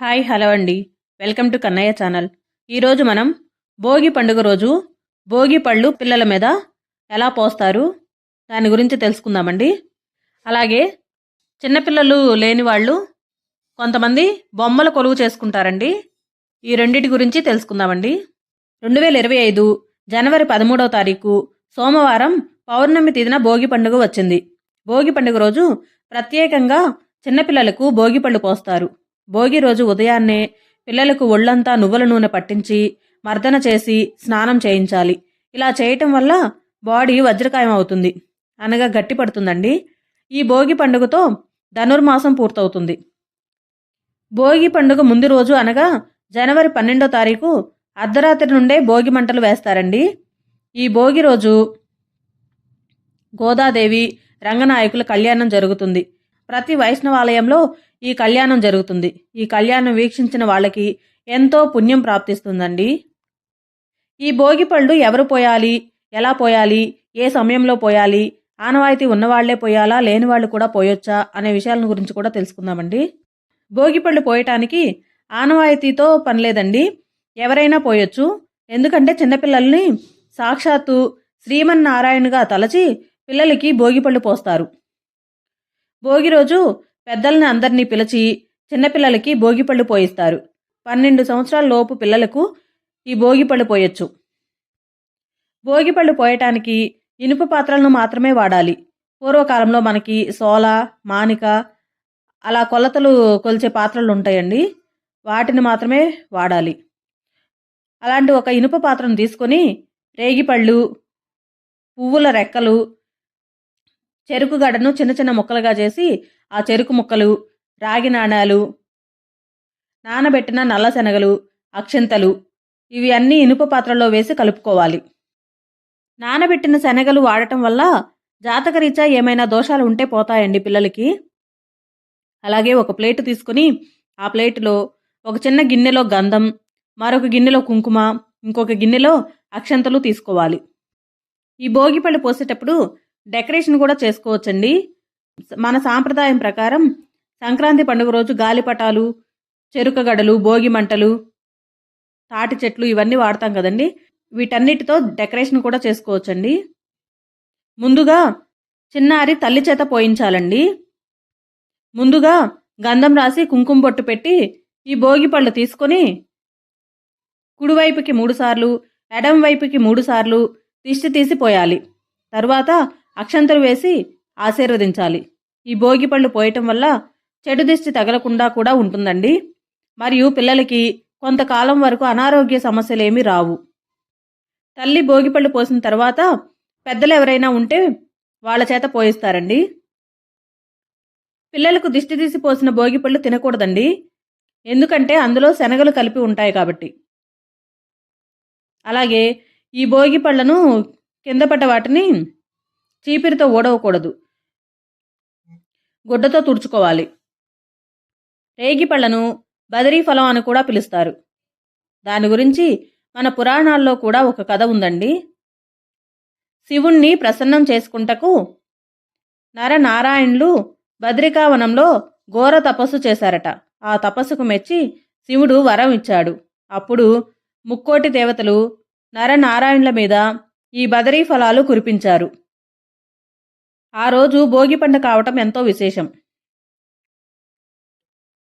Hi hello అండి. Welcome to Kannayya channel. ఈరోజు మనం భోగి పండుగ రోజు భోగి పళ్ళు పిల్లల మీద ఎలా పోస్తారు దాని గురించి తెలుసుకుందామండి. అలాగే చిన్నపిల్లలు లేని వాళ్ళు కొంతమంది బొమ్మల కొలువు చేసుకుంటారండి. ఈ రెండిటి గురించి తెలుసుకుందామండి. రెండు వేల ఇరవై ఐదు జనవరి పదమూడవ తారీఖు సోమవారం పౌర్ణమి తిదిన భోగి పండుగ వచ్చింది. భోగి పండుగ రోజు ప్రత్యేకంగా చిన్నపిల్లలకు భోగి పళ్ళు పోస్తారు. భోగి రోజు ఉదయాన్నే పిల్లలకు ఒళ్ళంతా నువ్వుల నూనె పట్టించి మర్దన చేసి స్నానం చేయించాలి. ఇలా చేయటం వల్ల బాడీ వజ్రకాయం అవుతుంది అనగా గట్టి పడుతుందండి ఈ భోగి పండుగతో ధనుర్మాసం పూర్తవుతుంది. భోగి పండుగ ముందు రోజు అనగా జనవరి పన్నెండో తారీఖు అర్ధరాత్రి నుండే భోగి మంటలు వేస్తారండి. ఈ భోగి రోజు గోదాదేవి రంగనాయకుల కళ్యాణం జరుగుతుంది. ప్రతి వైష్ణవాలయంలో ఈ కళ్యాణం జరుగుతుంది. ఈ కళ్యాణం వీక్షించిన వాళ్ళకి ఎంతో పుణ్యం ప్రాప్తిస్తుందండి. ఈ భోగి పళ్ళు ఎవరు పోయాలి? ఎలా పోయాలి? ఏ సమయంలో పోయాలి? ఆనవాయితీ ఉన్నవాళ్ళే పోయాలా? లేని వాళ్ళు కూడా పోయొచ్చా? అనే విషయాల గురించి కూడా తెలుసుకుందామండి. భోగిపళ్ళు పోయటానికి ఆనవాయితీతో పనిలేదండి ఎవరైనా పోయొచ్చు. ఎందుకంటే చిన్నపిల్లల్ని సాక్షాత్తు శ్రీమన్నారాయణగా తలచి పిల్లలకి భోగిపళ్ళు పోస్తారు. భోగి రోజు పెద్దల్ని అందరినీ పిలిచి చిన్నపిల్లలకి భోగిపళ్ళు పోయిస్తారు. పన్నెండు సంవత్సరాల లోపు పిల్లలకు ఈ భోగిపళ్ళు పోయొచ్చు. భోగిపళ్ళు పోయటానికి ఇనుప పాత్రలను మాత్రమే వాడాలి. పూర్వకాలంలో మనకి సోల మానిక అలా కొలతలు కొలిచే పాత్రలు ఉంటాయండి. వాటిని మాత్రమే వాడాలి. అలాంటి ఒక ఇనుప పాత్రను తీసుకొని రేగిపళ్ళు పువ్వుల రెక్కలు చెరుకు గడను చిన్న చిన్న ముక్కలుగా చేసి ఆ చెరుకు ముక్కలు రాగి నాణాలు నానబెట్టిన నల్ల శనగలు అక్షంతలు ఇవి అన్నీ ఇనుప పాత్రలో వేసి కలుపుకోవాలి. నానబెట్టిన శనగలు వాడటం వల్ల జాతకరీత్యా ఏమైనా దోషాలు ఉంటే పోతాయండి పిల్లలకి. అలాగే ఒక ప్లేట్ తీసుకుని ఆ ప్లేటులో ఒక చిన్న గిన్నెలో గంధం మరొక గిన్నెలో కుంకుమ ఇంకొక గిన్నెలో అక్షంతలు తీసుకోవాలి. ఈ భోగిపళ్ళు పోసేటప్పుడు డెకరేషన్ కూడా చేసుకోవచ్చండి. మన సాంప్రదాయం ప్రకారం సంక్రాంతి పండుగ రోజు గాలిపటాలు చెరుకగడలు భోగి మంటలు తాటి చెట్లు ఇవన్నీ వాడతాం కదండి. వీటన్నిటితో డెకరేషన్ కూడా చేసుకోవచ్చండి. ముందుగా చిన్నారి తల్లి చేత పోయించాలండి. ముందుగా గంధం రాసి కుంకుమ బొట్టు పెట్టి ఈ భోగి పళ్ళు తీసుకొని కుడివైపుకి మూడుసార్లు ఎడం వైపుకి మూడుసార్లు దిష్టి తీసి పోయాలి. తర్వాత అక్షంతలు వేసి ఆశీర్వదించాలి. ఈ భోగి పళ్ళు పోయటం వల్ల చెడు దిష్టి తగలకుండా కూడా ఉంటుందండి. మరియు పిల్లలకి కొంతకాలం వరకు అనారోగ్య సమస్యలేమీ రావు. తల్లి భోగిపళ్ళు పోసిన తర్వాత పెద్దలు ఎవరైనా ఉంటే వాళ్ళ చేత పోయిస్తారండి. పిల్లలకు దిష్టి తీసి పోసిన భోగిపళ్ళు తినకూడదండి. ఎందుకంటే అందులో శనగలు కలిపి ఉంటాయి కాబట్టి. అలాగే ఈ భోగి పళ్ళను కింద పడ్డ వాటిని చీపిరితో ఓడవకూడదు. గుడ్డతో తుడుచుకోవాలి. రేగిపళ్ళను బదరీ ఫలం అని కూడా పిలుస్తారు. దాని గురించి మన పురాణాల్లో కూడా ఒక కథ ఉందండి. శివుణ్ణి ప్రసన్నం చేసుకుంటకు నరనారాయణులు బద్రికావనంలో ఘోర తపస్సు చేశారట. ఆ తపస్సుకు మెచ్చి శివుడు వరం ఇచ్చాడు. అప్పుడు ముక్కోటి దేవతలు నరనారాయణుల మీద ఈ బదరీ ఫలాలు కురిపించారు. ఆ రోజు భోగి పండు కావటం ఎంతో విశేషం.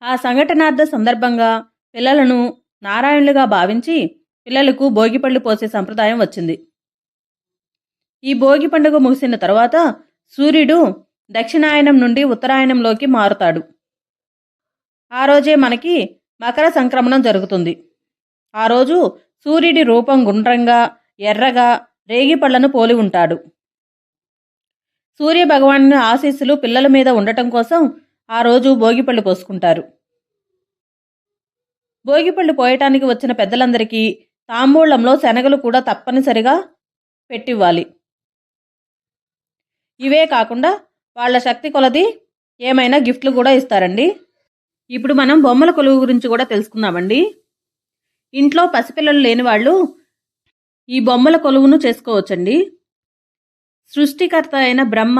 ఆ సంఘటనార్థ సందర్భంగా పిల్లలను నారాయణులుగా భావించి పిల్లలకు భోగిపళ్ళు పోసే సంప్రదాయం వచ్చింది. ఈ భోగి పండుగ ముగిసిన తర్వాత సూర్యుడు దక్షిణాయనం నుండి ఉత్తరాయణంలోకి మారుతాడు. ఆ రోజే మనకి మకర సంక్రమణం జరుగుతుంది. ఆ రోజు సూర్యుడి రూపం గుండ్రంగా ఎర్రగా రేగిపళ్ళను పోలి ఉంటాడు. సూర్య భగవాను ఆశీస్సులు పిల్లల మీద ఉండటం కోసం ఆ రోజు భోగిపళ్ళు పోసుకుంటారు. భోగిపళ్ళు పోయటానికి వచ్చిన పెద్దలందరికీ తాంబూలంలో శనగలు కూడా తప్పనిసరిగా పెట్టివ్వాలి. ఇవే కాకుండా వాళ్ళ శక్తి కొలది ఏమైనా గిఫ్ట్లు కూడా ఇస్తారండి. ఇప్పుడు మనం బొమ్మల కొలువు గురించి కూడా తెలుసుకుందామండి. ఇంట్లో పసిపిల్లలు లేని వాళ్ళు ఈ బొమ్మల కొలువును చేసుకోవచ్చండి. సృష్టికర్త అయిన బ్రహ్మ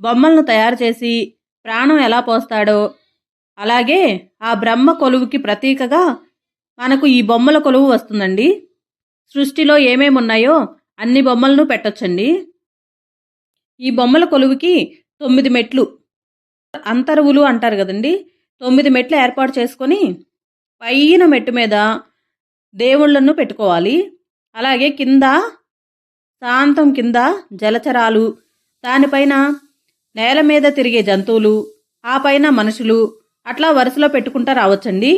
బొమ్మలను తయారు చేసి ప్రాణం ఎలా పోస్తాడో అలాగే ఆ బ్రహ్మ కొలువుకి ప్రతీకగా మనకు ఈ బొమ్మల కొలువు వస్తుందండి. సృష్టిలో ఏమేమి ఉన్నాయో అన్ని బొమ్మలను పెట్టొచ్చండి. ఈ బొమ్మల కొలువుకి తొమ్మిది మెట్లు అంతరువులు అంటారు కదండి. తొమ్మిది మెట్లు ఏర్పాటు చేసుకొని పైన మెట్టు మీద దేవుళ్ళను పెట్టుకోవాలి. అలాగే కింద సాంతం కింద జలచరాలు దానిపైన నేల మీద తిరిగే జంతువులు ఆ పైన మనుషులు అట్లా వరుసలో పెట్టుకుంటా రావచ్చండి.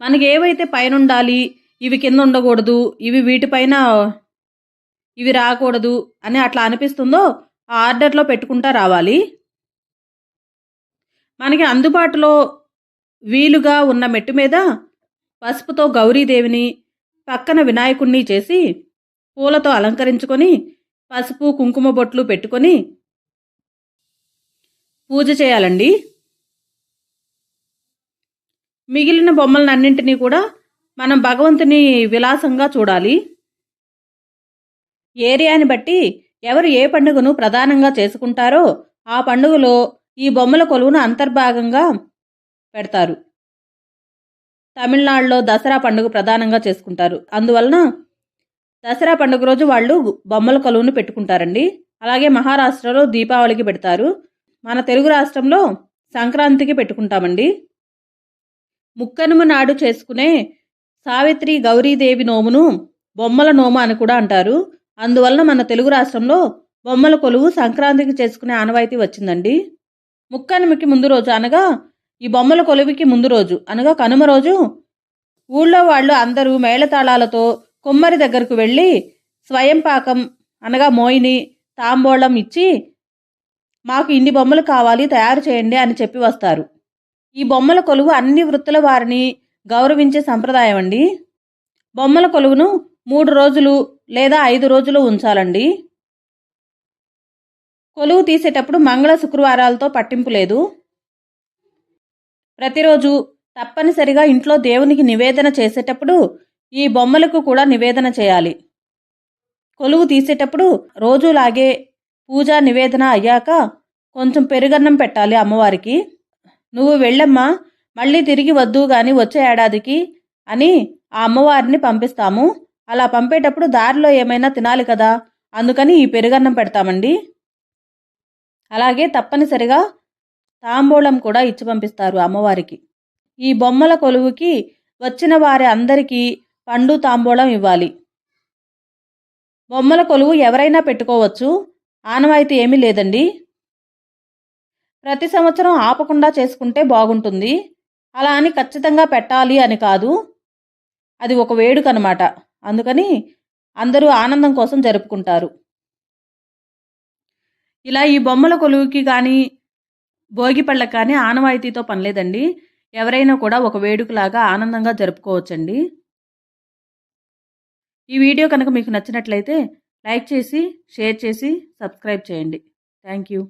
మనకి ఏవైతే పైన ఉండాలి ఇవి కింద ఉండకూడదు ఇవి వీటిపైన ఇవి రాకూడదు అని అట్లా అనిపిస్తుందో ఆ ఆర్డర్లో పెట్టుకుంటా రావాలి. మనకి అందుబాటులో వీలుగా ఉన్న మెట్టు మీద పసుపుతో గౌరీదేవిని పక్కన వినాయకుణ్ణి చేసి పూలతో అలంకరించుకొని పసుపు కుంకుమ బొట్లు పెట్టుకొని పూజ చేయాలండి. మిగిలిన బొమ్మలన్నింటినీ కూడా మనం భగవంతుని విలాసంగా చూడాలి. ఏరియాని బట్టి ఎవరు ఏ పండుగను ప్రధానంగా చేసుకుంటారో ఆ పండుగలో ఈ బొమ్మల కొలువును అంతర్భాగంగా పెడతారు. తమిళనాడులో దసరా పండుగ ప్రధానంగా చేసుకుంటారు. అందువలన దసరా పండుగ రోజు వాళ్ళు బొమ్మల కొలువును పెట్టుకుంటారండి. అలాగే మహారాష్ట్రలో దీపావళికి పెడతారు. మన తెలుగు రాష్ట్రంలో సంక్రాంతికి పెట్టుకుంటామండి. ముక్కనుమ నాడు చేసుకునే సావిత్రి గౌరీదేవి నోమును బొమ్మల నోమ అని కూడా అంటారు. అందువలన మన తెలుగు రాష్ట్రంలో బొమ్మల కొలువు సంక్రాంతికి చేసుకునే ఆనవాయితీ వచ్చిందండి. ముక్కనుమకి ముందు రోజు అనగా ఈ బొమ్మల కొలువుకి ముందు రోజు అనగా కనుమ రోజు ఊళ్ళో వాళ్ళు అందరూ మేళతాళాలతో కుమ్మరి దగ్గరకు వెళ్ళి స్వయంపాకం అనగా మోయిని తాంబూలం ఇచ్చి మాకు ఇన్ని బొమ్మలు కావాలి తయారు చేయండి అని చెప్పి వస్తారు. ఈ బొమ్మల కొలువు అన్ని వృత్తుల వారిని గౌరవించే సంప్రదాయం అండి. బొమ్మల కొలువును మూడు రోజులు లేదా ఐదు రోజులు ఉంచాలండి. కొలువు తీసేటప్పుడు మంగళ శుక్రవారాలతో పట్టింపు లేదు. ప్రతిరోజు తప్పనిసరిగా ఇంట్లో దేవునికి నివేదన చేసేటప్పుడు ఈ బొమ్మలకు కూడా నివేదన చేయాలి. కొలువు తీసేటప్పుడు రోజులాగే పూజా నివేదన అయ్యాక కొంచెం పెరుగన్నం పెట్టాలి అమ్మవారికి. నువ్వు వెళ్ళమ్మా మళ్ళీ తిరిగి వద్దు గాని వచ్చే ఏడాదికి అని ఆ అమ్మవారిని పంపిస్తాము. అలా పంపేటప్పుడు దారిలో ఏమైనా తినాలి కదా అందుకని ఈ పెరుగన్నం పెడతామండి. అలాగే తప్పనిసరిగా తాంబూలం కూడా ఇచ్చి పంపిస్తారు అమ్మవారికి. ఈ బొమ్మల కొలువుకి వచ్చిన వారి అందరికీ పండు తాంబూలం ఇవ్వాలి. బొమ్మల కొలువు ఎవరైనా పెట్టుకోవచ్చు. ఆనవాయితీ ఏమీ లేదండి. ప్రతి సంవత్సరం ఆపకుండా చేసుకుంటే బాగుంటుంది. అలా అని ఖచ్చితంగా పెట్టాలి అని కాదు. అది ఒక వేడుక అనమాట అందుకని అందరూ ఆనందం కోసం జరుపుకుంటారు. ఇలా ఈ బొమ్మల కొలువుకి కానీ భోగి పళ్ళకి కానీ ఆనవాయితీతో పనిలేదండి. ఎవరైనా కూడా ఒక వేడుకలాగా ఆనందంగా జరుపుకోవచ్చండి. ఈ వీడియో కనుక మీకు నచ్చినట్లయితే లైక్ చేసి షేర్ చేసి సబ్స్క్రైబ్ చేయండి. Thank you